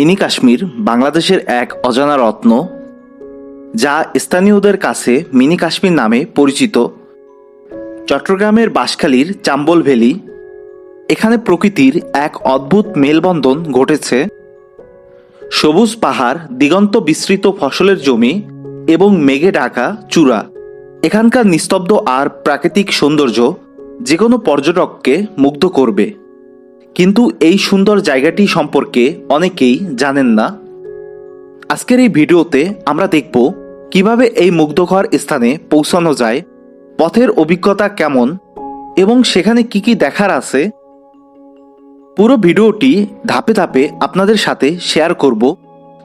Mini Kashmir বাংলাদেশের এক অজানা রত্ন, যা স্থানীয়দের কাছে মিনি কাশ্মীর নামে পরিচিত। চট্টগ্রামের বাঁশখালীর চাম্বল ভ্যালি, এখানে প্রকৃতির এক অদ্ভুত মেলবন্ধন ঘটেছে। সবুজ পাহাড়, দিগন্ত বিস্তৃত ফসলের জমি এবং মেঘে ঢাকা চূড়া। এখানকার নিস্তব্ধ আর প্রাকৃতিক সৌন্দর্য যে কোনো পর্যটককে মুগ্ধ করবে। কিন্তু এই সুন্দর জায়গাটি সম্পর্কে অনেকেই জানেন না। আজকের এই ভিডিওতে আমরা দেখব কীভাবে এই মুগ্ধকর স্থানে পৌঁছানো যায়, পথের অভিজ্ঞতা কেমন, এবং সেখানে কি কি দেখার আছে। পুরো ভিডিওটি ধাপে ধাপে আপনাদের সাথে শেয়ার করব।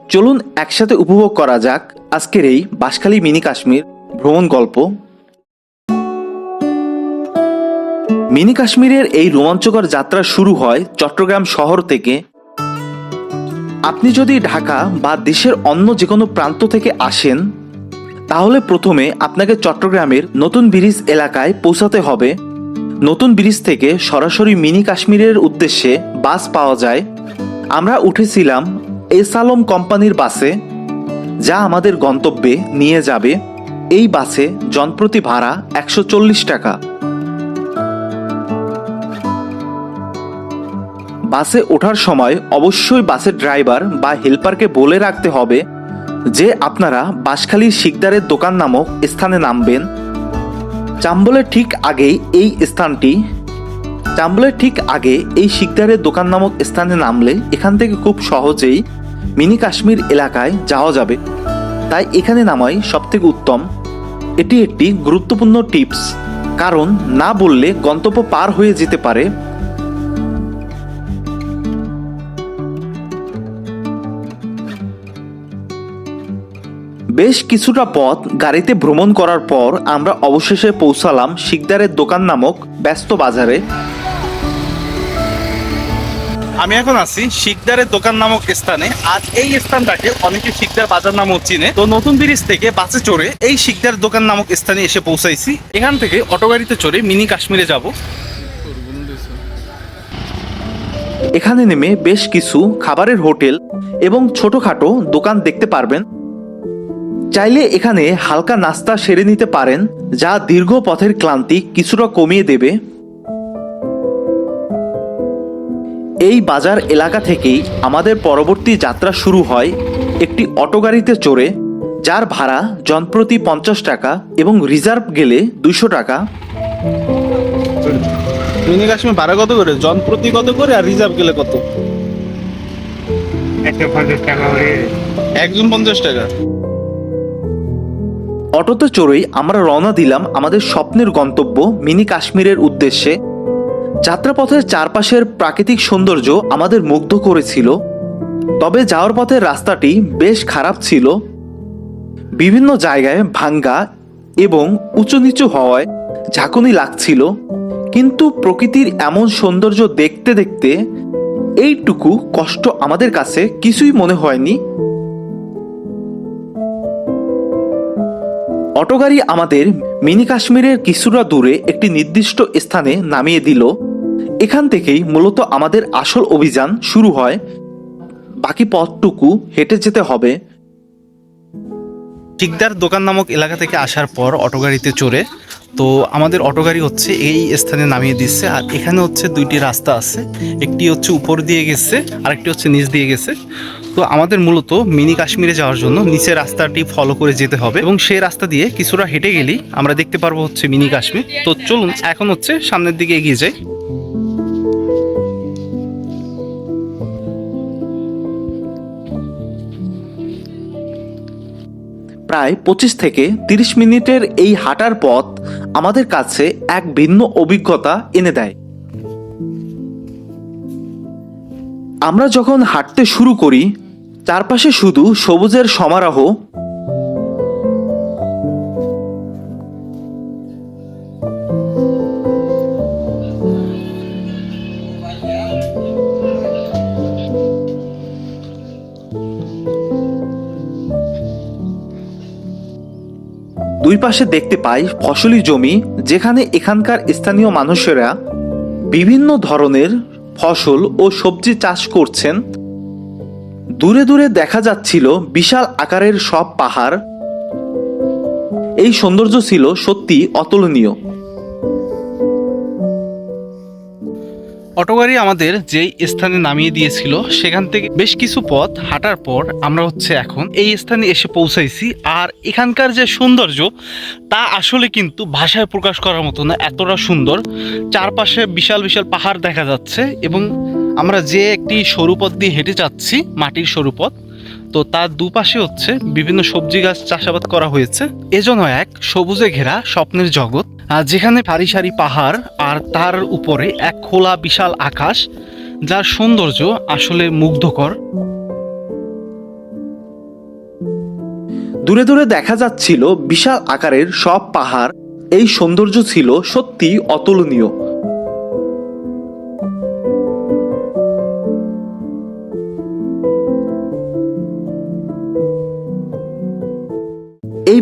চলুন একসাথে উপভোগ করা যাক আজকের এই বাঁশখালী মিনি কাশ্মীর ভ্রমণ গল্প। মিনি কাশ্মীরের এই রোমাঞ্চকর যাত্রা শুরু হয় চট্টগ্রাম শহর থেকে। আপনি যদি ঢাকা বা দেশের অন্য যে কোনো প্রান্ত থেকে আসেন, তাহলে প্রথমে আপনাকে চট্টগ্রামের নতুন ব্রিজ এলাকায় পৌঁছাতে হবে। নতুন ব্রিজ থেকে সরাসরি মিনি কাশ্মীরের উদ্দেশ্যে বাস পাওয়া যায়। আমরা উঠেছিলাম এস আলম কোম্পানির বাসে, যা আমাদের গন্তব্যে নিয়ে যাবে। এই বাসে জনপ্রতি ভাড়া একশো চল্লিশ টাকা। বাসে ওঠার সময় অবশ্যই বাসের ড্রাইভার বা হেল্পারকে বলে রাখতে হবে যে আপনারা বাঁশখালীর শিকদারের দোকান নামক স্থানে নামবেন। চাম্বলের ঠিক আগেই এই স্থানটি। চাম্বলের ঠিক আগে এই শিকদারের দোকান নামক স্থানে নামলে এখান থেকে খুব সহজেই মিনি কাশ্মীর এলাকায় যাওয়া যাবে। তাই এখানে নামাই সবথেকে উত্তম। এটি একটি গুরুত্বপূর্ণ টিপস। কারণ না বললে গন্তব্য পার হয়ে যেতে পারে। বেশ কিছুটা পথ গাড়িতে ভ্রমণ করার পর আমরা অবশেষে পৌঁছালাম শিকদারের দোকান নামক ব্যস্ত বাজারে। আমি এখন আছি শিকদারের দোকান নামক স্থানে। আজ এই স্থানটাকে অনেকে শিকদার বাজার নামও চিনে। তো নতুন ব্রিজ থেকে বাসে চড়ে এই শিকদার দোকান নামক স্থানে এসে পৌঁছাইছি। এখান থেকে অটো গাড়িতে চড়ে মিনি কাশ্মীরে যাব। এখানে নেমে বেশ কিছু খাবারের হোটেল এবং ছোটখাটো দোকান দেখতে পারবেন। চাইলে এখানে হালকা নাস্তা সেরে নিতে পারেন যা দীর্ঘ পথের ক্লান্তি কিছুটা কমিয়ে দেবে। এই বাজার এলাকা থেকেই আমাদের পরবর্তী যাত্রা শুরু হয় একটি অটো গাড়িতে চড়ে যার ভাড়া জনপ্রতি পঞ্চাশ টাকা এবং রিজার্ভ গেলে দুইশো টাকা। মিনি কাশ্মীর ভাড়া কত করে? জন প্রতি কত করে আর রিজার্ভ গেলে কত? একজন পঞ্চাশ টাকা। অটোতে চড়েই আমরা রওনা দিলাম আমাদের স্বপ্নের গন্তব্য মিনি কাশ্মীরের উদ্দেশ্যে। যাত্রাপথের চারপাশের প্রাকৃতিক সৌন্দর্য আমাদের মুগ্ধ করেছিল। তবে যাওয়ার পথের রাস্তাটি বেশ খারাপ ছিল। বিভিন্ন জায়গায় ভাঙ্গা এবং উঁচু নিচু হওয়ায় ঝাঁকুনি লাগছিল। কিন্তু প্রকৃতির এমন সৌন্দর্য দেখতে দেখতে এইটুকু কষ্ট আমাদের কাছে কিছুই মনে হয়নি। অটো গাড়ি আমাদের মিনি কাশ্মীরের কিছুটা দূরে একটি নির্দিষ্ট স্থানে নামিয়ে দিল। এখান থেকেই মূলত আমাদের আসল অভিযান শুরু হয়। বাকি পথটুকু হেঁটে যেতে হবে। শিকদার দোকান নামক এলাকা থেকে আসার পর অটো গাড়িতে চড়ে, তো আমাদের অটো গাড়ি হচ্ছে এই স্থানে নামিয়ে দিচ্ছে, আর এখানে হচ্ছে দুইটি রাস্তা আছে। একটি হচ্ছে উপর দিয়ে গেছে আর একটি হচ্ছে নিচ দিয়ে গেছে। তো আমাদের মূলত মিনি কাশ্মীরে যাওয়ার জন্য নিচের রাস্তাটি ফলো করে যেতে হবে এবং সেই রাস্তা দিয়ে কিছুটা হেঁটে গেলেই আমরা দেখতে পারব হচ্ছে মিনি কাশ্মীর। তো চলুন, এখন হচ্ছে সামনের দিকে এগিয়ে যাই। প্রায় পঁচিশ থেকে তিরিশ মিনিটের এই হাঁটার পথ আমাদের কাছে এক ভিন্ন অভিজ্ঞতা এনে দেয়। আমরা যখন হাঁটতে শুরু করি চারপাশে শুধু সবুজের সমারোহ। দুই পাশে দেখতে পাই ফসলি জমি, যেখানে এখানকার স্থানীয় মানুষেরা বিভিন্ন ধরনের ফসল ও সবজি চাষ করছেন। দূরে দূরে দেখা যাচ্ছিল বিশাল আকারের সব পাহাড়। এই সৌন্দর্য ছিল সত্যি অতুলনীয়। অটোগাড়ি আমাদের যেই স্থানে নামিয়ে দিয়েছিল, সেখান থেকে বেশ কিছু পথ হাঁটার পর আমরা হচ্ছে এখন এই স্থানে এসে পৌঁছাইছি। আর এখানকার যে সৌন্দর্য, তা আসলে কিন্তু ভাষায় প্রকাশ করার মতো না, এতটা সুন্দর। চারপাশে বিশাল বিশাল পাহাড় দেখা যাচ্ছে এবং আমরা যে একটি সরু পথ দিয়ে হেঁটে যাচ্ছি, মাটির সরু পথ, তো তার দুপাশে হচ্ছে বিভিন্ন সবজি গাছ চাষাবাদ করা হয়েছে। এজন্য এক সবুজে ঘেরা স্বপ্নের জগৎ যেখানে সারি সারি পাহাড়, আর তার উপরে এক খোলা বিশাল আকাশ, যার সৌন্দর্য আসলে মুগ্ধকর। দূরে দূরে দেখা যাচ্ছিল বিশাল আকারের সব পাহাড়। এই সৌন্দর্য ছিল সত্যি অতুলনীয়।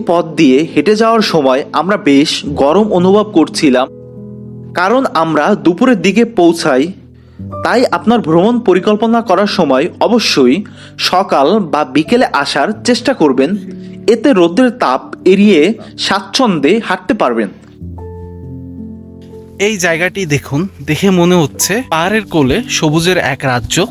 পথ দিয়ে হেঁটে যাওয়ার সময় আমরা বেশ গরম অনুভব করছিলাম। কারণ আমরা দুপুরের দিকে পৌঁছাই, তাই আপনার ভ্রমণ পরিকল্পনা করার সময় অবশ্যই সকাল বা বিকেলে আসার চেষ্টা করবেন। এতে রোদের তাপ এড়িয়ে স্বাচ্ছন্দ্যে হাঁটতে পারবেন। এই জায়গাটি দেখুন, দেখে মনে হচ্ছে পাহাড়ের কোলে সবুজের এক রাজ্য।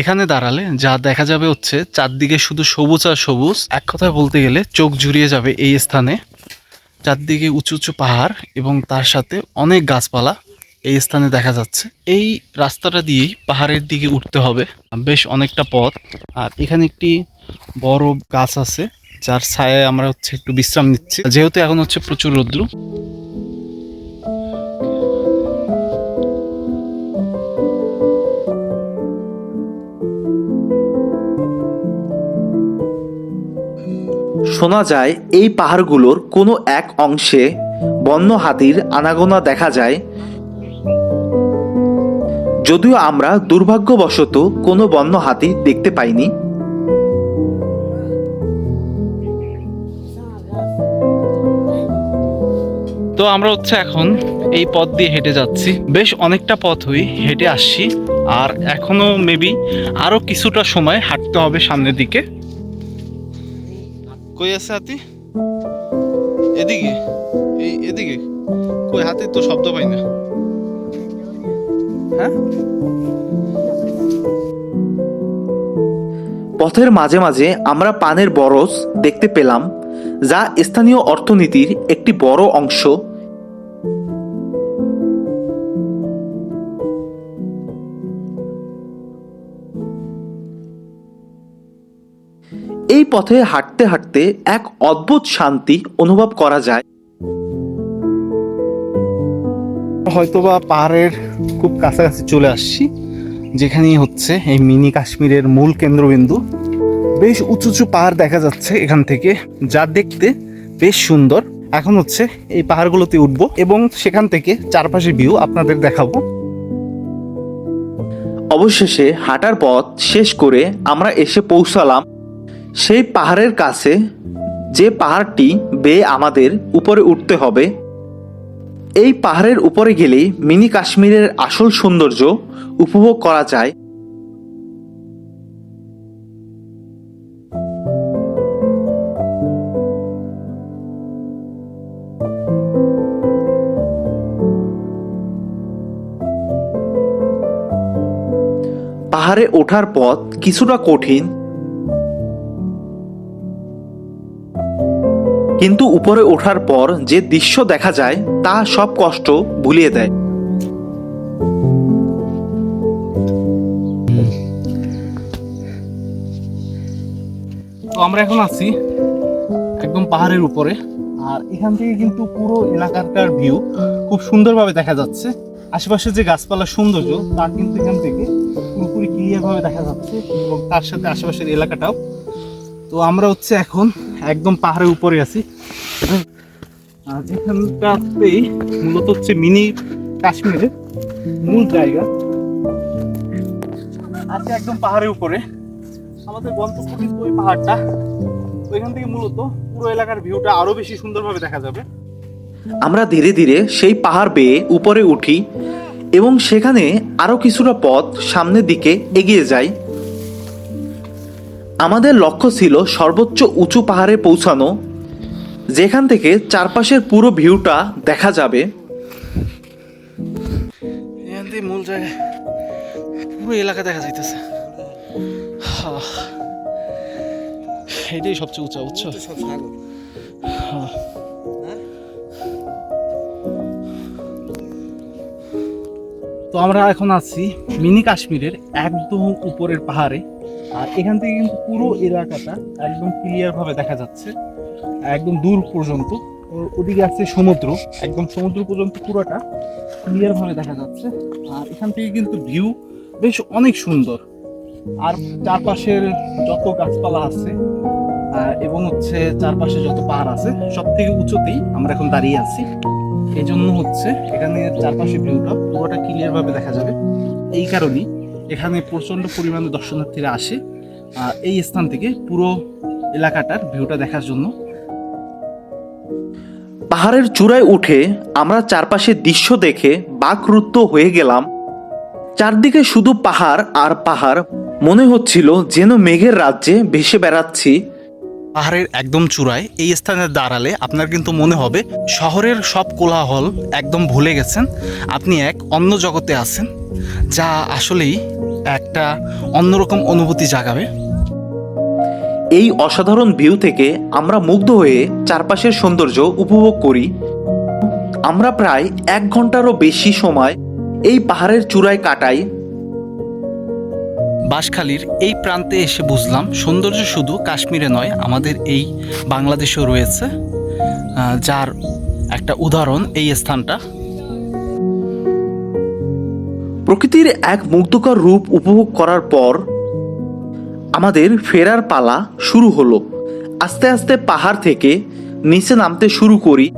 এখানে দাঁড়ালে যা দেখা যাবে হচ্ছে চারদিকে শুধু সবুজ আর সবুজ। এক কথায় বলতে গেলে চোখ জুড়িয়ে যাবে এই স্থানে। চারদিকে উঁচু উঁচু পাহাড় এবং তার সাথে অনেক গাছপালা এই স্থানে দেখা যাচ্ছে। এই রাস্তাটা দিয়েই পাহাড়ের দিকে উঠতে হবে। বেশ অনেকটা পথ। আর এখানে একটি বড় গাছ আছে, যার ছায়ায় আমরা হচ্ছে একটু বিশ্রাম নিচ্ছি। যেহেতু এখন হচ্ছে প্রচুর রৌদ্র। শোনা যায়, এই পাহাড়গুলোর কোনো এক অংশে বন্য হাতির আনাগোনা দেখা যায়। যদিও আমরা দুর্ভাগ্যবশত কোনো বন্য হাতি দেখতে পাইনি। তো আমরা হচ্ছে এখন এই পথ দিয়ে হেঁটে যাচ্ছি। বেশ অনেকটা পথ হই, হেঁটে আসছি। আর এখনও মেবি আরও কিছুটা সময় হাঁটতে হবে সামনের দিকে। কই আছে হাতি? এদিকে? এই এদিকে? কই হাতির তো শব্দ পাই না। হ্যাঁ? পথের মাঝে মাঝে আমরা পানের বরজ দেখতে পেলাম, যা স্থানীয় অর্থনীতির একটি বড় অংশ। এই পথে হাঁটতে হাঁটতে এক অদ্ভুত শান্তি অনুভব করা যায়। হয়তোবা পাহাড়ের খুব কাছাকাছি চলে আসছি যেখানেই হচ্ছে এই মিনি কাশ্মীরের মূল কেন্দ্রবিন্দু। বেশ উঁচু উঁচু পাহাড় দেখা যাচ্ছে এখান থেকে যা দেখতে বেশ সুন্দর। এখন হচ্ছে এই পাহাড়গুলোতে উঠবো এবং সেখান থেকে চারপাশের ভিউ আপনাদের দেখাবো। অবশেষে হাঁটার পথ শেষ করে আমরা এসে পৌঁছালাম সেই পাহাড়ের কাছে যে পাহাড়টি বেয়ে আমাদের উপরে উঠতে হবে, এই পাহাড়ের উপরে গেলেই মিনি কাশ্মীরের আসল সৌন্দর্য উপভোগ করা যায়। পাহাড়ে ওঠার পথ কিছুটা কঠিন কিন্তু উপরে ওঠার পর যে দৃশ্য দেখা যায়, তা সব কষ্ট ভুলিয়ে দেয়। তো আমরা এখন আছি একদম পাহাড়ের উপরে, আর এখান থেকে কিন্তু পুরো এলাকাটার ভিউ খুব সুন্দরভাবে দেখা যাচ্ছে। আশেপাশে যে গাছপালার সৌন্দর্য, তা কিন্তু এখান থেকে পুরোপুরি ক্লিয়ারভাবে দেখা যাচ্ছে এবং তার সাথে আশেপাশের এলাকাটাও। তো আমরা হচ্ছে এখন একদম পাহাড়ের উপরে আছি। আর মূলত হচ্ছে মিনি কাশ্মীরের মূল জায়গা। আছে একদম পাহাড়ের উপরে। আমাদের গন্তব্য কিন্তু ওই পাহাড়টা। তো এখান থেকে মূলত পুরো এলাকার ভিউটা আরও বেশি সুন্দরভাবে দেখা যাবে। আমরা ধীরে ধীরে সেই পাহাড় বেয়ে উপরে উঠি এবং সেখানে আরও কিছুটা পথ সামনের দিকে এগিয়ে যাই। আমাদের লক্ষ্য ছিল সর্বোচ্চ উঁচু পাহাড়ে পৌঁছানো যেখান থেকে চারপাশের পুরো ভিউটা দেখা যাবে মূল জায়গায় পুরো এলাকা দেখা যাইতেছে। এটাই সবচেয়ে উঁচা হাহ। তো আমরা এখন আছি মিনি কাশ্মীরের একদম উপরের পাহাড়ে আর এখান থেকে কিন্তু পুরো এলাকাটা একদম ক্লিয়ার ভাবে দেখা যাচ্ছে, একদম দূর পর্যন্ত। ওদিকে আছে সমুদ্র, একদম সমুদ্র পর্যন্ত পুরোটা ক্লিয়ার ভাবে দেখা যাচ্ছে। আর এখান থেকে কিন্তু ভিউ বেশ অনেক সুন্দর। আর চারপাশের যত গাছপালা আছে এবং হচ্ছে চারপাশে যত পাহাড় আছে সব থেকে উঁচুতেই আমরা এখন দাঁড়িয়ে আছি। এই জন্য হচ্ছে এখানে চারপাশে ভিউটা পুরোটা ক্লিয়ার ভাবে দেখা যাবে। এই কারণেই এখানে প্রচণ্ড পরিমাণে দর্শনার্থীরা আসে আর এই স্থান থেকে পুরো এলাকাটার ভিউটা দেখার জন্য। পাহাড়ের চূড়ায় উঠে আমরা চারপাশের দৃশ্য দেখে বাকরুদ্ধ হয়ে গেলাম। চারদিকে শুধু পাহাড় আর পাহাড় মনে হচ্ছিল যেন মেঘের রাজ্যে ভেসে বেড়াচ্ছি। পাহাড়ের একদম চূড়ায় এই স্থানে দাঁড়ালে আপনার কিন্তু মনে হবে শহরের সব কোলাহল একদম ভুলে গেছেন। আপনি এক অন্য জগতে আছেন। যা আসলেই একটা অন্যরকম অনুভূতি জাগাবে। এই অসাধারণ ভিউ থেকে আমরা মুগ্ধ হয়ে চারপাশের সৌন্দর্য উপভোগ করি। আমরা প্রায় এক ঘন্টারও বেশি সময় এই পাহাড়ের চূড়ায় কাটাই। বাঁশখালীর এই প্রান্তে এসে বুঝলাম সৌন্দর্য শুধু কাশ্মীরে নয় আমাদের এই বাংলাদেশেও রয়েছে যার একটা উদাহরণ এই স্থানটা। প্রকৃতির এক মুগ্ধকর রূপ উপভোগ করার পর আমাদের ফেরার পালা শুরু হলো। আস্তে আস্তে পাহাড় থেকে নিচে নামতে শুরু করি।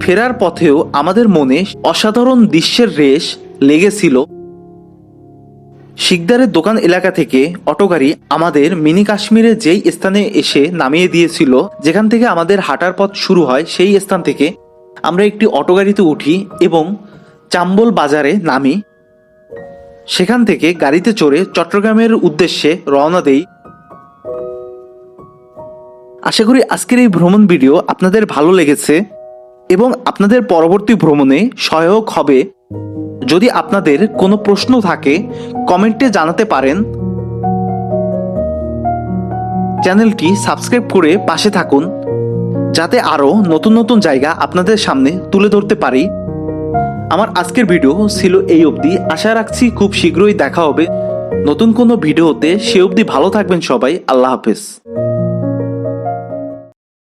ফেরার পথেও আমাদের মনে অসাধারণ দৃশ্যের রেশ লেগেছিল। শিকদারের দোকান এলাকা থেকে অটো গাড়ি আমাদের মিনি কাশ্মীরে যেই স্থানে এসে নামিয়ে দিয়েছিল, যেখান থেকে আমাদের হাঁটার পথ শুরু হয় সেই স্থান থেকে আমরা একটি অটো গাড়িতে উঠি এবং চাম্বল বাজারে নামি। সেখান থেকে গাড়িতে চড়ে চট্টগ্রামের উদ্দেশ্যে রওনা দেই। আশা করি আজকের এই ভ্রমণ ভিডিও আপনাদের ভালো লেগেছে এবং আপনাদের পরবর্তী ভ্রমণে সহায়ক হবে। যদি আপনাদের কোনো প্রশ্ন থাকে, কমেন্টে জানাতে পারেন। চ্যানেলটি সাবস্ক্রাইব করে পাশে থাকুন, যাতে আরও নতুন নতুন জায়গা আপনাদের সামনে তুলে ধরতে পারি। আমার আজকের ভিডিও ছিল এই অবধি। আশা রাখছি খুব শীঘ্রই দেখা হবে। নতুন কোনো ভিডিওতে সে অবধি ভালো থাকবেন সবাই। আল্লাহ হাফেজ।